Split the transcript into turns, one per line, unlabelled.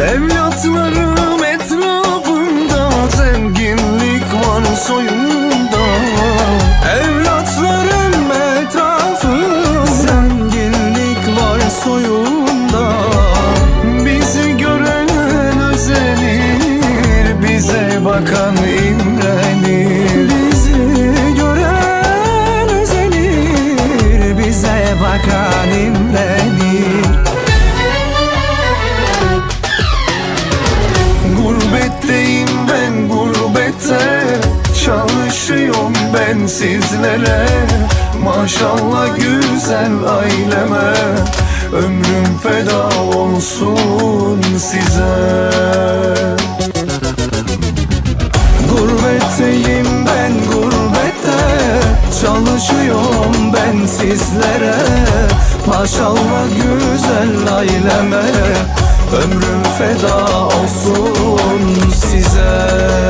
Evlatlarım etrafımda Zenginlik var soyunda. Evlatlarım etrafımda Zenginlik var soyunda. Bizi gören özenir Bize bakan imrenir. Bizi gören özenir Bize bakan imrenir Ben sizlere Maşallah güzel aileme Ömrüm feda olsun size. Gurbetteyim ben gurbette Çalışıyorum ben sizlere. Maşallah güzel aileme Ömrüm feda olsun size